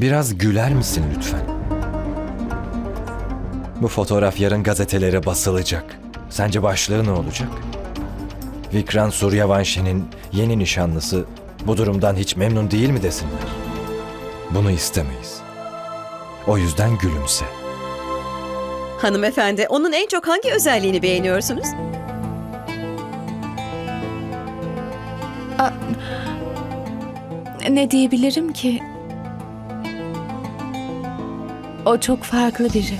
Biraz güler misin lütfen? Bu fotoğraf yarın gazetelere basılacak. Sence başlığı ne olacak? Vikran Suryavanşi'nin yeni nişanlısı bu durumdan hiç memnun değil mi desinler? Bunu istemeyiz. O yüzden gülümse. Hanımefendi, onun en çok hangi özelliğini beğeniyorsunuz? Ne diyebilirim ki? O çok farklı biri.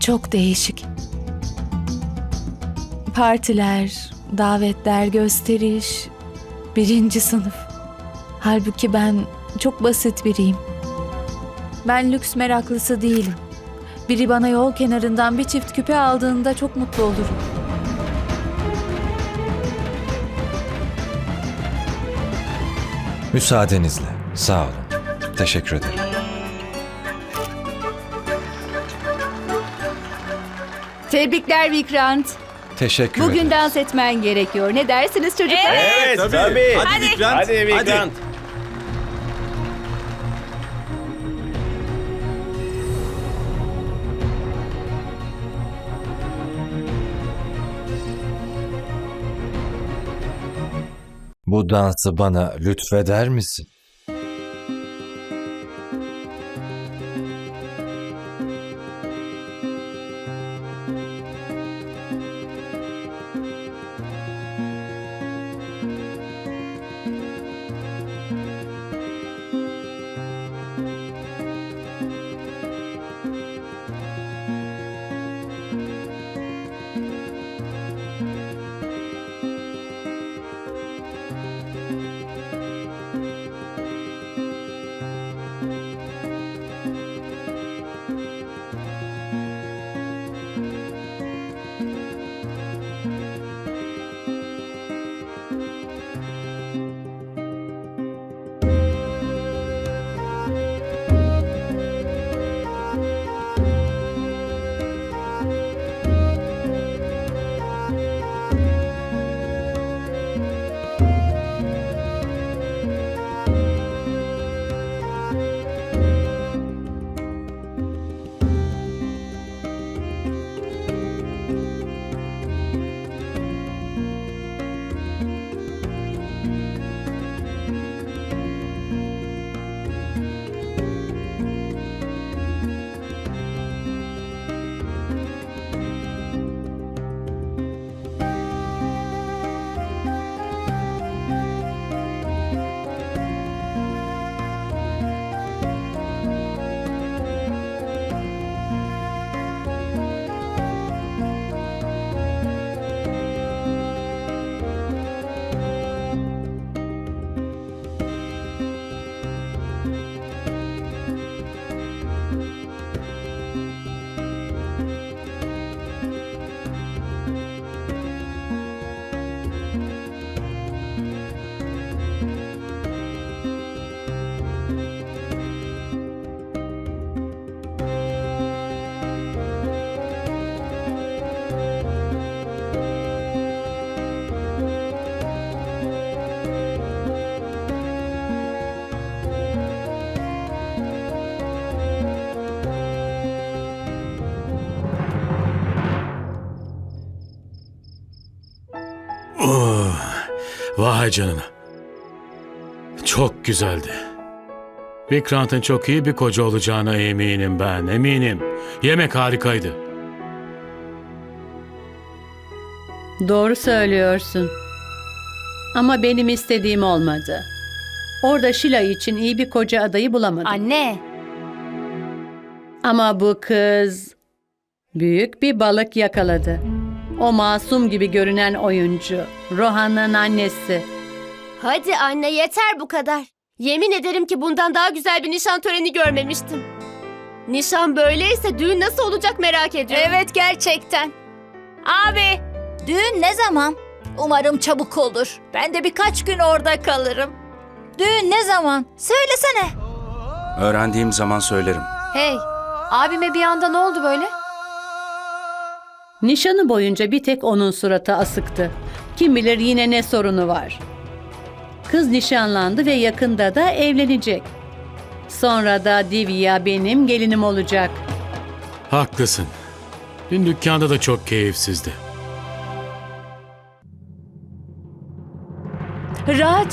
Çok değişik. Partiler, davetler, gösteriş, birinci sınıf. Halbuki ben çok basit biriyim. Ben lüks meraklısı değilim. Biri bana yol kenarından bir çift küpe aldığında çok mutlu olurum. Müsaadenizle. Sağ olun. Teşekkür ederim. Tebrikler Vikrant. Teşekkür Bugün ederim. dans etmen gerekiyor. Ne dersiniz çocuklar? Evet tabii. Hadi Vikrant. Hadi Vikrant. Bu dansı bana lütfeder misin? Vay canına. Çok güzeldi. Vikrant'ın çok iyi bir koca olacağına eminim ben, eminim. Yemek harikaydı. Doğru söylüyorsun. Ama benim istediğim olmadı. Orada Şila için iyi bir koca adayı bulamadım. Anne. Ama bu kız büyük bir balık yakaladı. O masum gibi görünen oyuncu, Rohan'ın annesi. Hadi anne yeter bu kadar. Yemin ederim ki bundan daha güzel bir nişan töreni görmemiştim. Nişan böyleyse düğün nasıl olacak merak ediyorum. Evet gerçekten. Abi düğün ne zaman? Umarım çabuk olur. Ben de birkaç gün orada kalırım. Düğün ne zaman? Söylesene. Öğrendiğim zaman söylerim. Hey, abime bir anda ne oldu böyle? Nişanı boyunca bir tek onun suratı asıktı. Kim bilir yine ne sorunu var. Kız nişanlandı ve yakında da evlenecek. Sonra da Divya benim gelinim olacak. Haklısın. Dün dükkanda da çok keyifsizdi. Raj!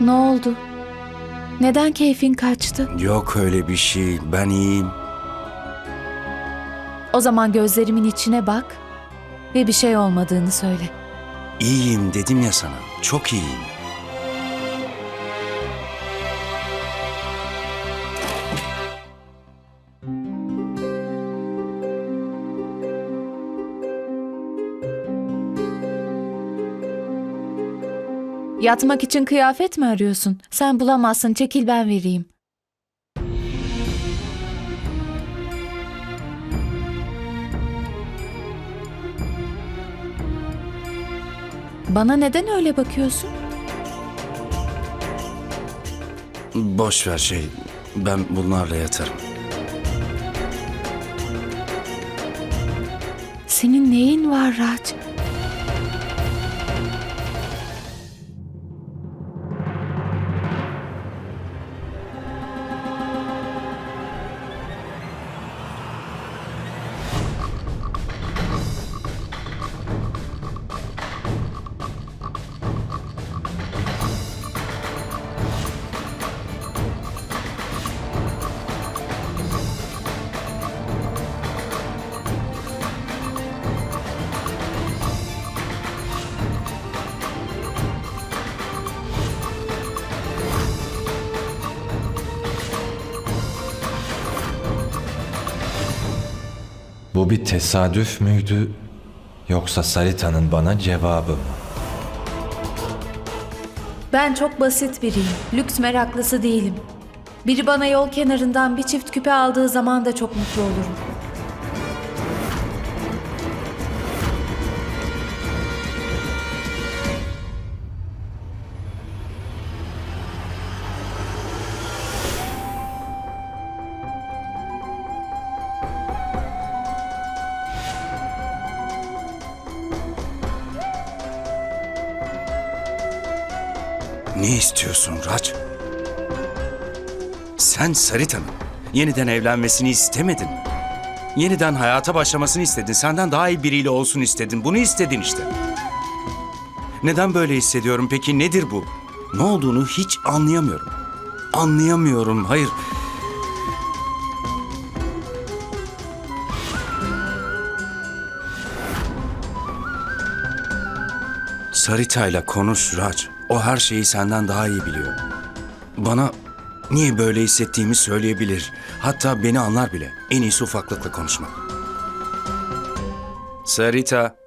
Ne oldu? Neden keyfin kaçtı? Yok öyle bir şey. Ben iyiyim. O zaman gözlerimin içine bak ve bir şey olmadığını söyle. İyiyim dedim ya sana. Çok iyiyim. Yatmak için kıyafet mi arıyorsun? Sen bulamazsın, çekil ben vereyim. Bana neden öyle bakıyorsun? Boş ver şey. Ben bunlarla yatarım. Senin neyin var Raj? Bu bir tesadüf müydü yoksa Sarita'nın bana cevabı mı? Ben çok basit biriyim. Lüks meraklısı değilim. Biri bana yol kenarından bir çift küpe aldığı zaman da çok mutlu olurum. İstiyorsun Raç? Sen Sarita'nın yeniden evlenmesini istemedin mi? Yeniden hayata başlamasını istedin. Senden daha iyi biriyle olsun istedin. Bunu istedin işte. Neden böyle hissediyorum peki? Nedir bu? Ne olduğunu hiç anlayamıyorum. Anlayamıyorum. Hayır. Sarita'yla konuş Raj. O her şeyi senden daha iyi biliyor. Bana niye böyle hissettiğimi söyleyebilir. Hatta beni anlar bile. En iyisi ufaklıkla konuşmak. Sarita.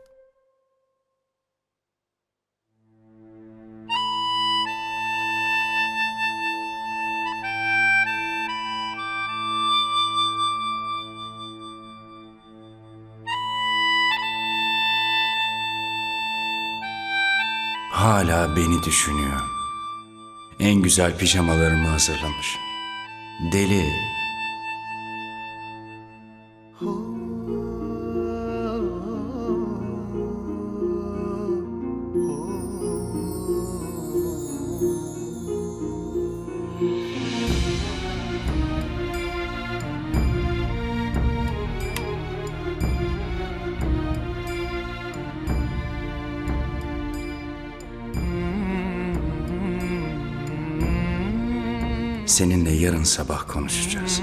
Hala beni düşünüyor. En güzel pijamalarımı hazırlamış. Deli. Seninle yarın sabah konuşacağız.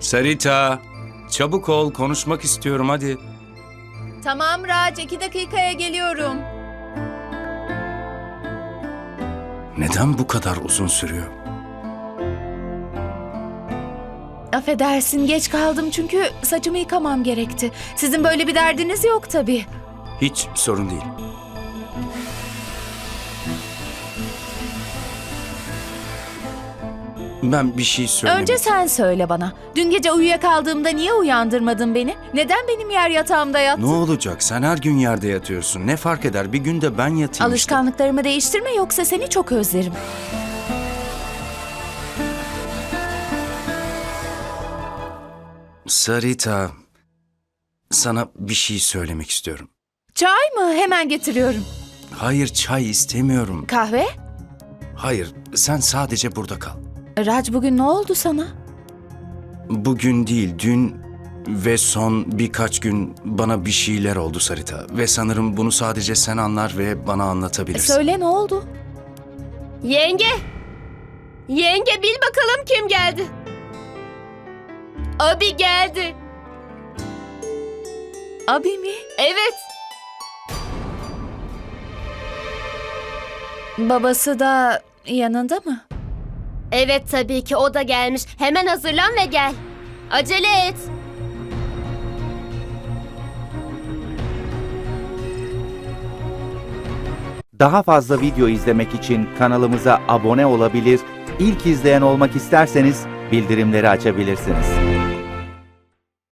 Sarita, çabuk ol konuşmak istiyorum hadi. Tamam Raj, iki dakikaya geliyorum. Neden bu kadar uzun sürüyor? Affedersin geç kaldım çünkü saçımı yıkamam gerekti. Sizin böyle bir derdiniz yok tabii. Hiç sorun değil. Ben bir şey söylemek... Önce sen söyle bana. Dün gece uyuyakaldığımda niye uyandırmadın beni? Neden benim yer yatağımda yattın? Ne olacak? Sen her gün yerde yatıyorsun. Ne fark eder? Bir gün de ben yatayım. Alışkanlıklarımı değiştirme yoksa seni çok özlerim. Sarita, sana bir şey söylemek istiyorum. Çay mı? Hemen getiriyorum. Hayır çay istemiyorum. Kahve? Hayır, sen sadece burada kal. Raj bugün ne oldu sana? Bugün değil, dün ve son birkaç gün bana bir şeyler oldu Sarita. Ve sanırım bunu sadece sen anlar ve bana anlatabilirsin. Söyle ne oldu? Yenge! Yenge bil bakalım kim geldi? Abi geldi. Abi mi? Evet. Babası da yanında mı? Evet tabii ki o da gelmiş. Hemen hazırlan ve gel. Acele et. Daha fazla video izlemek için kanalımıza abone olabilir, ilk izleyen olmak isterseniz bildirimleri açabilirsiniz.